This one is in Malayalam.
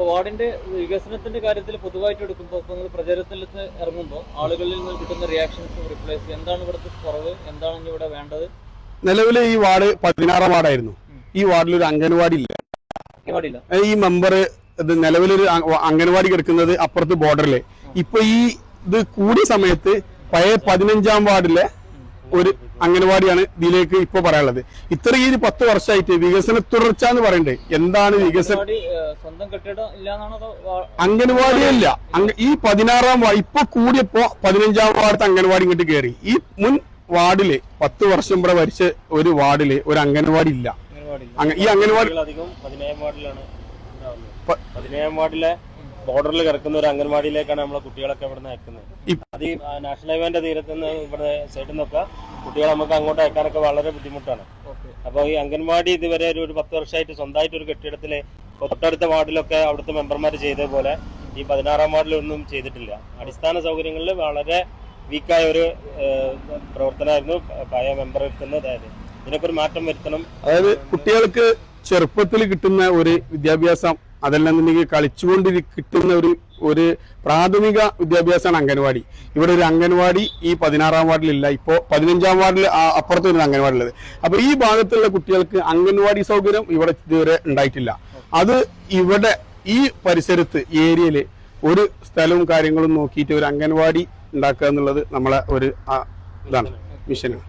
ഇപ്പൊ വാർഡിന്റെ വികസനത്തിന്റെ കാര്യത്തിൽ പൊതുവായിട്ട് എടുക്കുമ്പോൾ നിങ്ങൾ പ്രചാരത്തിലേക്ക് ഇറങ്ങുമ്പോൾ ആളുകളിൽ നിന്ന് കിട്ടുന്ന റിയാക്ഷൻസ് റിപ്ലൈസ് എന്താണ് ഇവിടുത്തെ കുറവ്? എന്താണ് ഇവിടെ വേണ്ടത്? നിലവിൽ ഈ വാർഡ് പതിനാറാം വാർഡായിരുന്നു. ഈ വാർഡിൽ ഒരു അംഗൻവാടി ഇല്ല. ഈ മെമ്പർ ഇത് നിലവിലൊരു അംഗൻവാടി കിടക്കുന്നത് അപ്പുറത്ത് ബോർഡറിൽ. ഇപ്പൊ ഈ ഇത് കൂടിയ സമയത്ത് പഴയ പതിനഞ്ചാം വാർഡിലെ ഒരു അംഗൻവാടിയാണ് ഇതിലേക്ക് ഇപ്പൊ പറയാനുള്ളത്. ഇത്ര ഈ ഒരു പത്ത് വർഷമായിട്ട് വികസന തുടർച്ച എന്ന് പറയണ്ടേ? എന്താണ് വികസനം അംഗൻവാടി, ഏഹ്, സ്വന്തം കെട്ടിടം ഇല്ലാന്നാണോ അതോ വാ- അംഗൻവാടിയല്ല അംഗ- ഈ പതിനാറാം വാർഡ് ഇപ്പൊ കൂടിയപ്പോ പതിനഞ്ചാം വാർഡത്തെ അംഗൻവാടി ഇങ്ങോട്ട് കയറി ഈ മുൻ വാർഡിൽ പത്ത് വർഷം ഇവിടെ ഭരിച്ച ഒരു വാർഡിൽ ഒരു അംഗൻവാടി ഇല്ല. ഈ അംഗൻവാടി അധികം പതിനേഴാം വാർഡിലാണ് പതിനേഴാം വാർഡിലെ ബോർഡറിൽ കിടക്കുന്ന ഒരു അംഗൻവാടിയിലേക്കാണ് നമ്മളെ കുട്ടികളൊക്കെ ഇവിടെ നിന്ന് അയക്കുന്നത് അത് ഈ നാഷണൽ ഹൈവേന്റെ തീരത്ത് നിന്ന് ഇവിടെ സൈഡിൽ നിന്നൊക്കെ കുട്ടികളെ നമുക്ക് അങ്ങോട്ട് അയക്കാനൊക്കെ വളരെ ബുദ്ധിമുട്ടാണ്. അപ്പോൾ ഈ അംഗൻവാടി ഇതുവരെ ഒരു ഒരു പത്ത് വർഷമായിട്ട് സ്വന്തമായിട്ട് ഒരു കെട്ടിടത്തിൽ തൊട്ടടുത്ത വാർഡിലൊക്കെ അവിടുത്തെ മെമ്പർമാർ ചെയ്ത പോലെ ഈ പതിനാറാം വാർഡിലൊന്നും ചെയ്തിട്ടില്ല. അടിസ്ഥാന സൗകര്യങ്ങളിൽ വളരെ വീക്കായ ഒരു പ്രവർത്തനമായിരുന്നു പഴയ മെമ്പർ എടുക്കുന്നത് അതായത്. ഇതിനൊക്കെ ഒരു മാറ്റം വരുത്തണം. അതായത് കുട്ടികൾക്ക് ചെറുപ്പത്തിൽ കിട്ടുന്ന ഒരു വിദ്യാഭ്യാസം അതല്ലെന്നുണ്ടെങ്കിൽ കളിച്ചുകൊണ്ട് കിട്ടുന്ന ഒരു ഒരു പ്രാഥമിക വിദ്യാഭ്യാസമാണ് അംഗൻവാടി. ഇവിടെ ഒരു അംഗൻവാടി ഈ പതിനാറാം വാർഡിലില്ല. ഇപ്പോ പതിനഞ്ചാം വാർഡിൽ അപ്പുറത്ത് വരുന്ന അംഗൻവാടി ഉള്ളത് അപ്പൊ ഈ ഭാഗത്തുള്ള കുട്ടികൾക്ക് അംഗൻവാടി സൗകര്യം ഇവിടെ ഇതുവരെ ഉണ്ടായിട്ടില്ല. അത് ഇവിടെ ഈ പരിസരത്ത് ഏരിയയിൽ ഒരു സ്ഥലവും കാര്യങ്ങളും നോക്കിയിട്ട് ഒരു അംഗൻവാടി ഉണ്ടാക്കുക എന്നുള്ളത് നമ്മളെ ഒരു ഇതാണ് മിഷനാണ്.